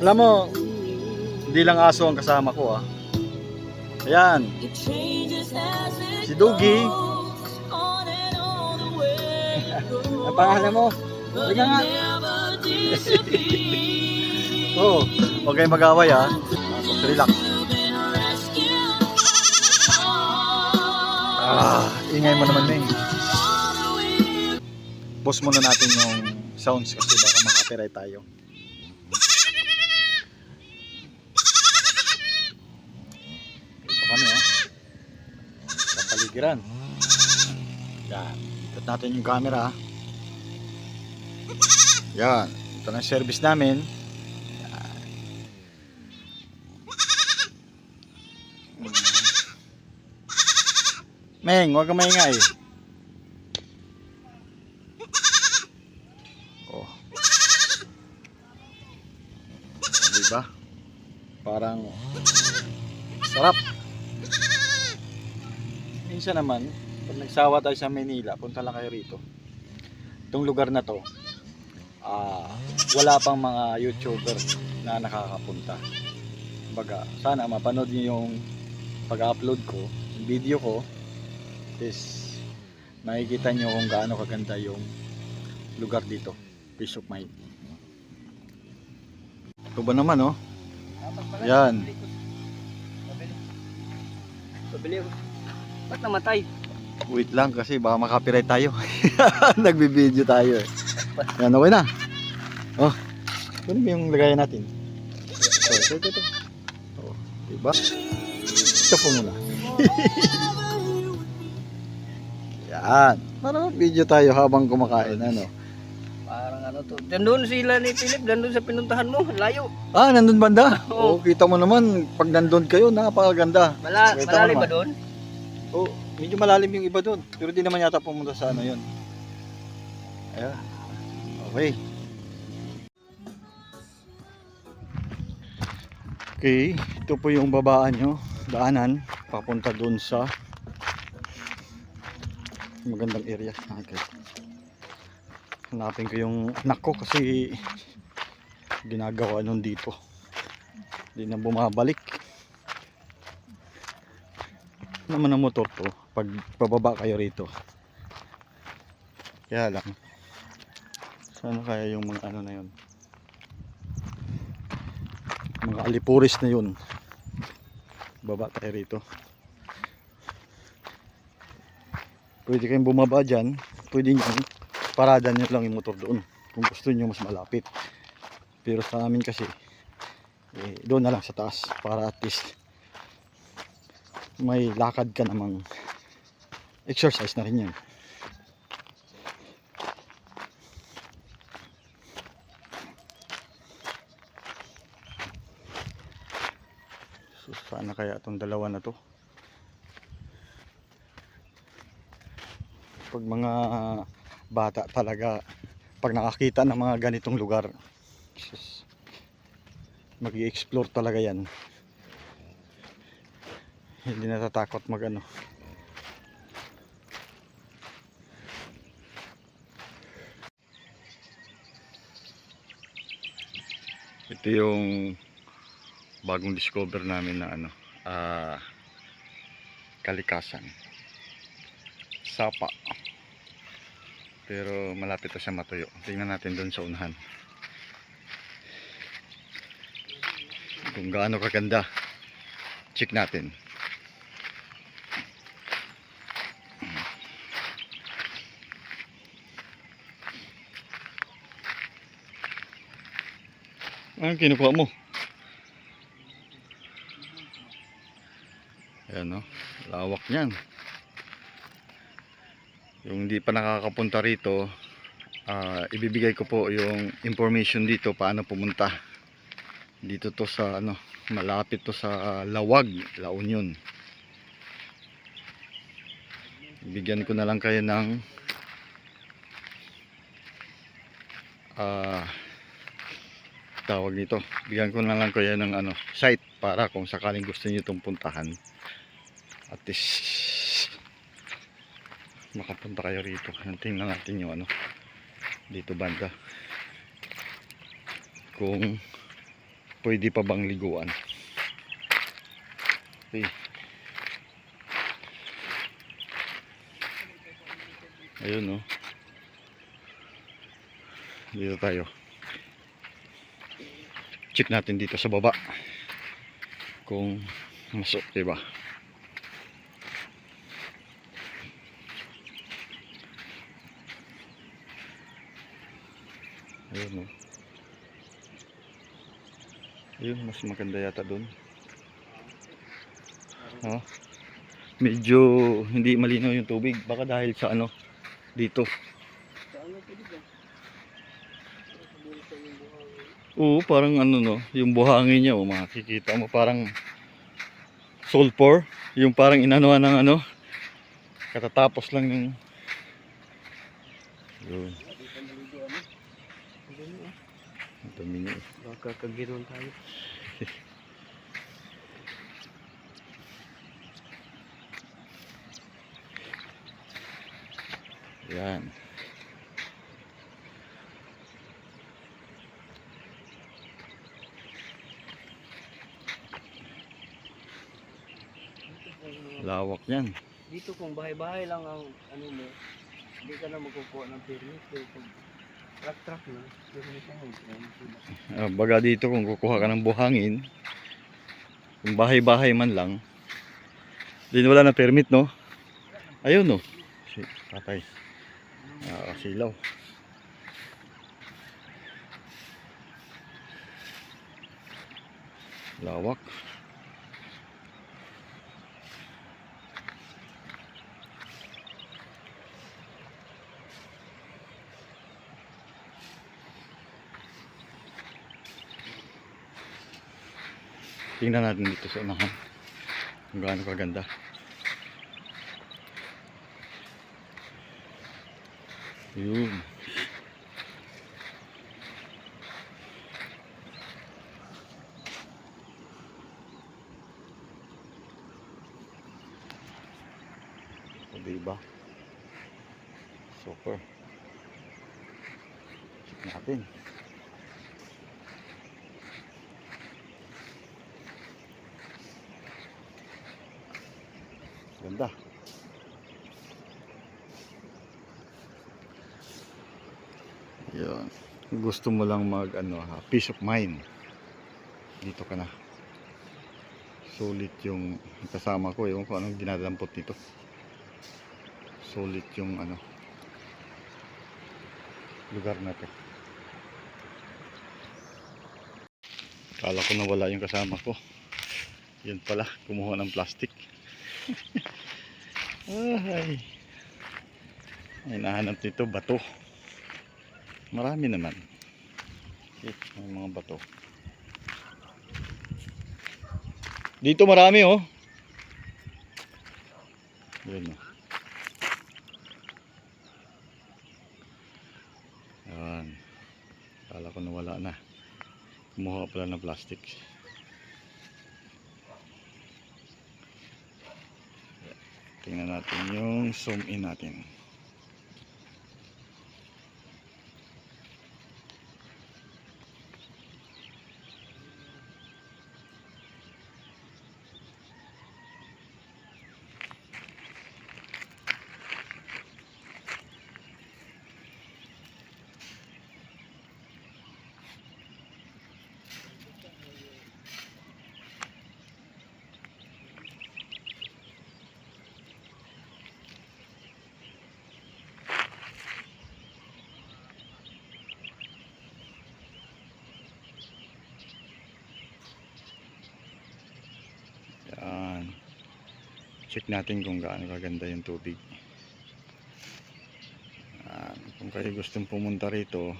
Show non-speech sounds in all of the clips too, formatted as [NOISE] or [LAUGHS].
Alam mo, hindi lang aso ang kasama ko ah. Ayan, si Dugi. [LAUGHS] Ang pangalan mo? Halika nga. [LAUGHS] Oo, huwag kayong mag-away ah. Relax. Ah, ingay mo naman Ming. Pause muna natin yung sounds kasi baka makapiright tayo. Ito kami oh. Sa paligiran. Yan. Ikot natin yung camera. Yan. Ito na service namin. Yan. Meng, huwag ka maingay. Oh. Diba? Parang sarap. Minsan naman, pag nagsawa tayo sa Manila, punta lang kayo rito. Itong lugar na to, ah, wala pang mga YouTuber na nakakapunta. Baga, sana mapanood niyo yung pag-upload ko, yung video ko, is makikita nyo kung gaano kaganda yung lugar dito. Of mind. Ito ba naman, oh? Yan. Pabili ako. Ba't namatay? Wait lang kasi baka makapiright tayo. [LAUGHS] Nagbibideo tayo eh. Yan, okay na. Oh, kunin mo yung lagayan natin. Oh, ito, ito, ito. Oh, diba? Ito po muna. [LAUGHS] Yan. Para video tayo habang kumakain, ano. Parang ano to. Nandun sila ni Philip, nandun sa pinuntahan mo. Layo. Ah, nandun banda? Oo, Oo. kita mo naman, pag nandun kayo, napakaganda. Mala, malalim ba doon? Oh, medyo malalim yung iba doon. Pero di naman yata pumunta sa ano yun. Ayan. Okay. Okay, ito po yung babaan nyo. Daanan, papunta doon sa magandang area. Okay. Hanapin ko yung anak ko kasi ginagawa nun dito. Hindi na bumabalik naman ang motor to. Pag pababa kayo rito. Kaya lang. Sana kaya yung mga ano na yun. Mga alipuris na yun. Baba tayo rito. Pwede kayong bumaba dyan. Pwede nyo. Parada nyo lang yung motor doon. Kung gusto nyo mas malapit. Pero sa amin kasi eh, doon na lang sa taas. Para at least may lakad ka namang exercise na rin yan. So, sana kaya itong dalawa na to? Pag mga bata talaga, pag nakakita ng mga ganitong lugar, mag-i-explore talaga yan hindi natatakot mag ano. Ito yung bagong discover namin na ano ah kalikasan. Sapa. Pero malapit na siya matuyo. Tingnan natin doon sa unahan. Kung gaano kaganda. Check natin Ano kinukuha mo? Ayan no, lawak niyan. Yung hindi pa nakakapunta rito, ah, ibibigay ko po yung information dito paano pumunta. Dito to sa ano, malapit to sa Lawag, La Union. Bigyan ko na lang kayo ng ah tawag nito bigyan ko na lang kayo ng ano site para kung sakaling gusto niyo itong puntahan at least makapunta kayo rito tingnan natin yung ano dito banda kung pwede pa bang liguan. Okay. Ayun oh. Dito tayo. Check natin dito sa baba. Kung mas okay ba. Ayun oh. Ayun, mas maganda yata doon. Oh. Medyo hindi malinaw yung tubig. Baka dahil sa ano, dito. Saan na pwede ba? Bulsa yung buhangin. Oo, parang ano no, yung buhangin niya, oh, makikita mo parang sulfur, yung parang inanuhan ng ano, katatapos lang yung yun. Ang dami, niya eh. Baka kagiron tayo. [LAUGHS] Yan. Lawak yan. Dito kung bahay-bahay lang ang ano mo, hindi ka na magkukuha ng permit. Pero kung truck-truck na, permit na yun. Ah, baga dito kung kukuha ka ng buhangin, kung bahay-bahay man lang, din wala na permit no? Ayun no. Si tatay. Ah, silaw. Lawak. Tingnan natin dito sa unahan. Kung gaano kaganda. Yun. O diba? Super. Check natin. Ganda. Yan. Gusto mo lang mag ano ha, peace of mind. Dito ka na. Sulit yung kasama ko, ewan ko anong dinadampot nito. Sulit yung ano lugar na to. Kala ko nawala yung kasama ko. Yan pala, kumuha ng plastic. [LAUGHS] Ay. Ay, nahanap nito bato. Marami naman. Okay, may mga bato. Dito marami oh. Yan oh. Yan. Kala ko nawala na. Kumuha pala ng plastic. Tingnan natin yung zoom in natin. Check natin kung gaano kaganda yung tubig. Yan. Kung kayo gustong pumunta rito,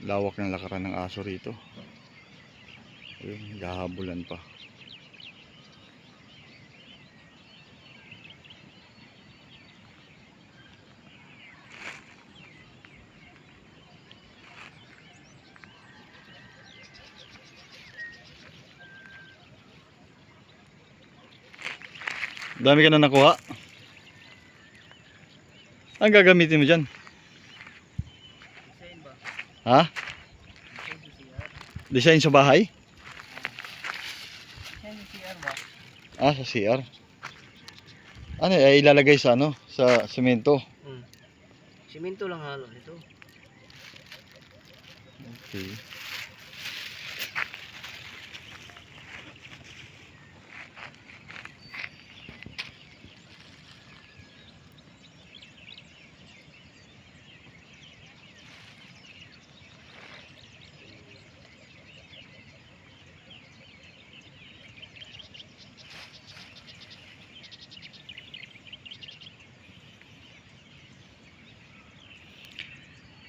lawak ng lakaran ng aso rito. Ayun, gahabulan pa. Dami ka na nakuha. Ang gagamitin mo dyan? Design ba? Ha? Design sa bahay? Design sa CR ba? Ah, sa CR. Ano, ay ilalagay sa ano? Sa semento. Hmm. Simento lang halo nito. Okay.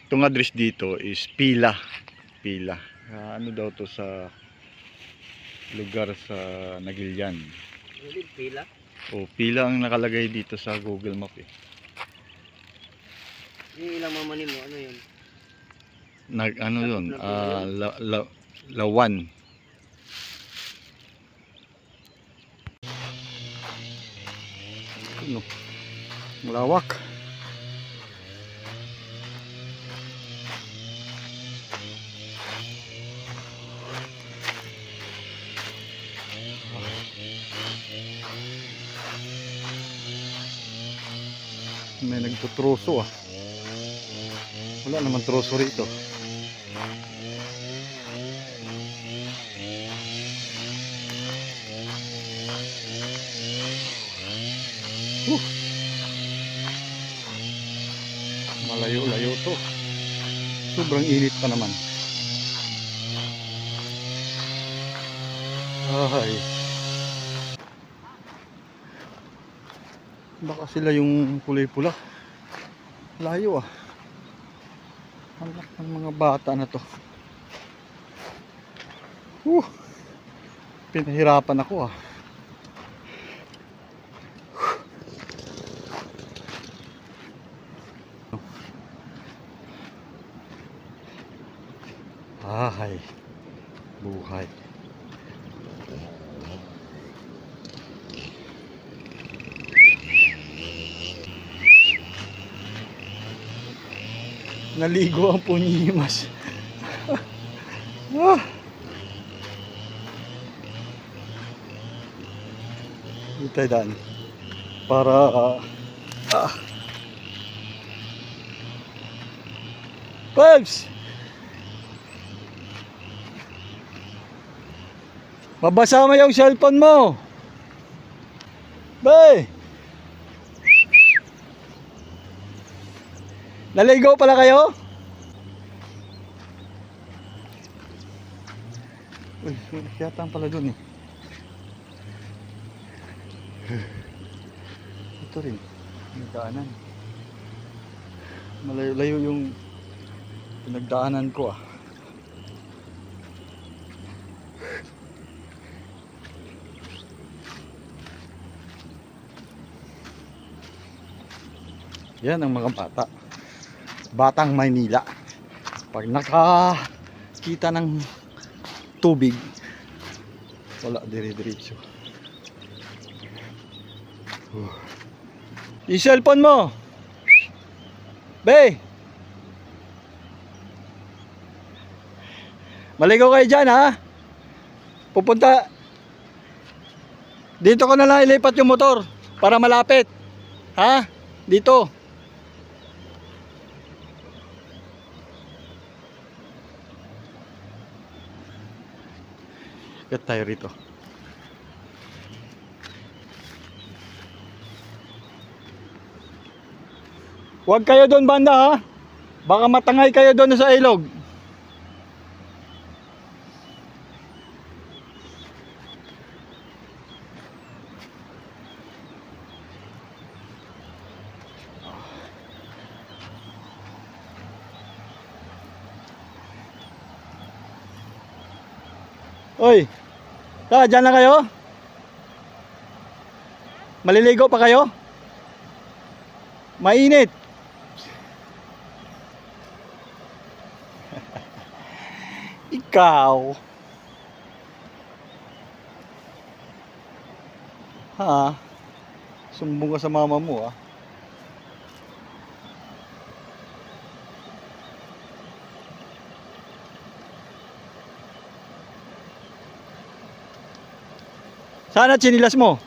Itong address dito is Pila. Pila. Ah, ano daw to sa lugar sa Nagilian. Pila. O, Pila ang nakalagay dito sa Google Map eh. Yung ilang mamanin mo, ano yun? Nag, ano yun? Ah, la, la, Lawan. Ano? Malawak. May nagtutroso ah. Wala naman troso rito. Uh. Malayo-layo to. Sobrang init pa naman. Ay. Baka sila yung kulay pula. Layo ah. Ang ng mga bata na to. Uh. Pinahirapan ako ah. Ay, buhay. Naligo ang punyimas. [LAUGHS] ah. Dito tayo. Para ah. ah. Pebs! Mabasa mo yung cellphone mo. Naligo pala kayo? Uy, yata pala dun eh. Ito rin. Nagdaanan. Malayo-layo yung pinagdaanan ko ah. Yan ang mga bata. Batang Maynila. Pag nakakita ng tubig, wala dire-diretso. Uh. Yung cellphone mo. Be. Maligaw kayo dyan ha. Pupunta. Dito ko na lang ilipat yung motor para malapit. Ha? Dito. Kat tayo rito. Huwag kayo doon banda ha. Baka matangay kayo doon sa ilog. Oy. Ta, dyan na kayo? Maliligo pa kayo? Mainit. [LAUGHS] Ikaw. Ha? Sumbong ka sa mama mo ah. Saan at sinilas mo?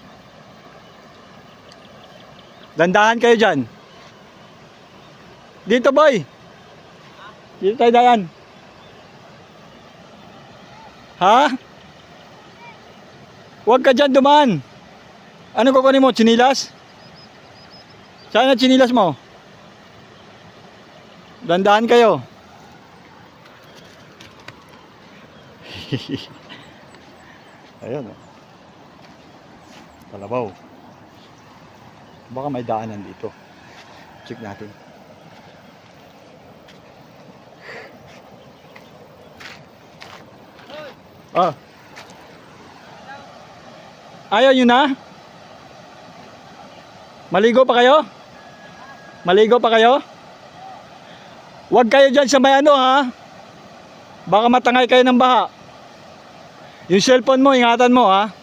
Dandahan kayo dyan. Dito boy. Dito tayo dayan. Ha? Huwag ka dyan dumaan. Ano kukunin mo? Chinilas? Saan na chinilas mo? Dandahan kayo. [LAUGHS] Ayun oh. Kalabaw. Baka may daanan dito. Check natin. Ah. Ayaw nyo na? Maligo pa kayo? Maligo pa kayo? Huwag kayo dyan sa may ano ha. Baka matangay kayo ng baha. Yung cellphone mo, ingatan mo ha.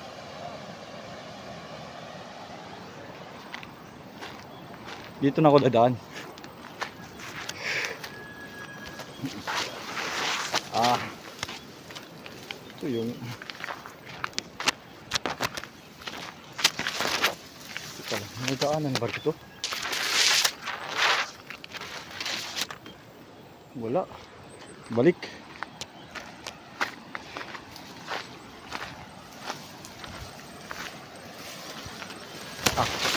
Dito na ako dadaan. Ah. Ito yung... Teka lang, may daanan ba ito? Wala. Balik. Ah.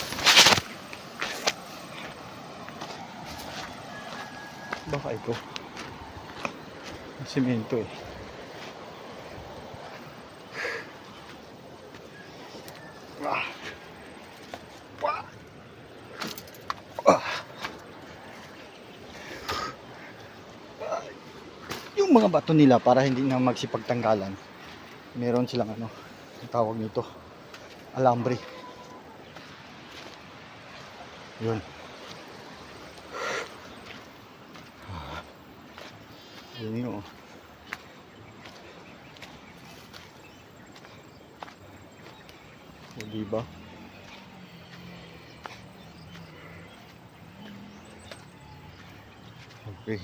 Baka ito. Simento eh. Ah. Ah. Yung mga bato nila para hindi na magsipagtanggalan. Meron silang ano, tawag nito, alambre. Yun. Yun yun. oh. O, diba? Okay.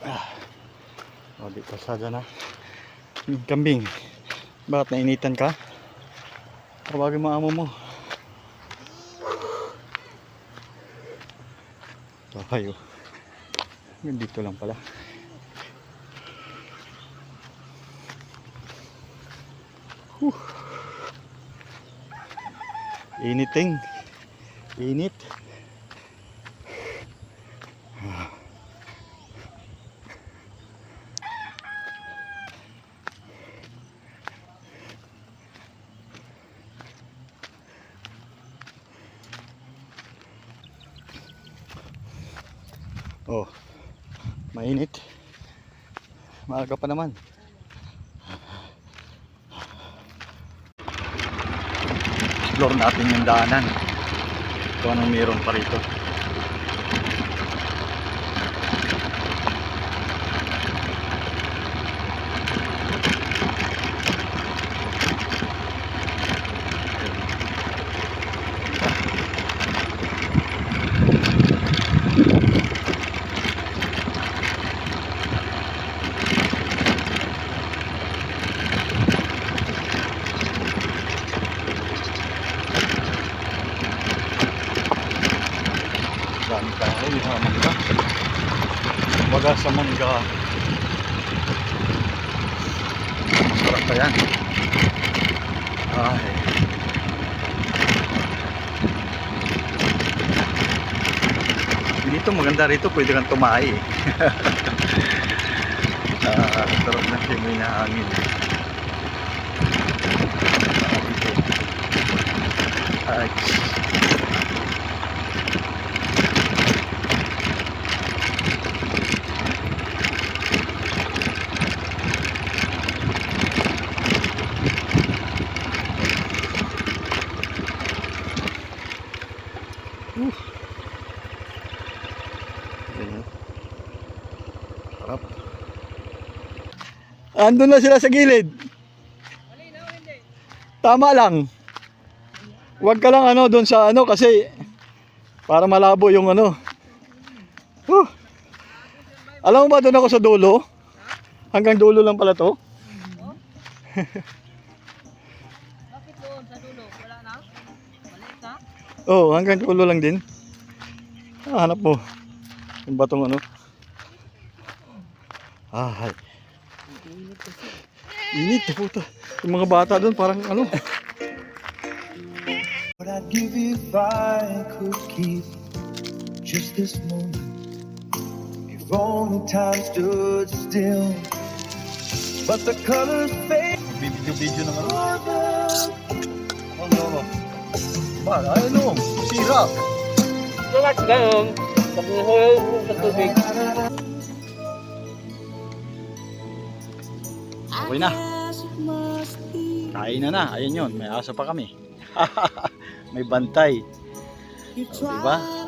Ah. O, di pasada na. Yung kambing. Bakit nainitan ka? Tawagin mo amo mo. Tayo. Dito lang pala. Whew. Initing. Init. Oh. Mainit. Maaga pa naman. Explore natin yung daanan. Kung anong meron pa rito. Dami tayo yung mga mangga. Baga sa mangga. Masarap pa yan. Ay. Dito maganda rito, pwede kang tumahi. [LAUGHS] Ah, sarap na simoy na hangin. Ay. Andun na sila sa gilid. Tama lang. Huwag ka lang ano doon sa ano kasi para malabo yung ano. Huh. Alam mo ba doon ako sa dulo? Hanggang dulo lang pala to. Bakit doon sa dulo? Wala na? Maliit na? Oh, hanggang dulo lang din. Ah, hanap mo. Yung batong ano. Ah, hay. Init, eh, puta. Yung mga bata doon parang ano. What I'd give if I could keep just this moment. If only time stood still. But the colors fade. Video-video naman. Oh, Ano? Ba, ano? Sira. Lahat ganun. Pag nahulog mo sa tubig. Okay na. Kain na na. Ayun yun. May aso pa kami. [LAUGHS] May bantay. O, diba?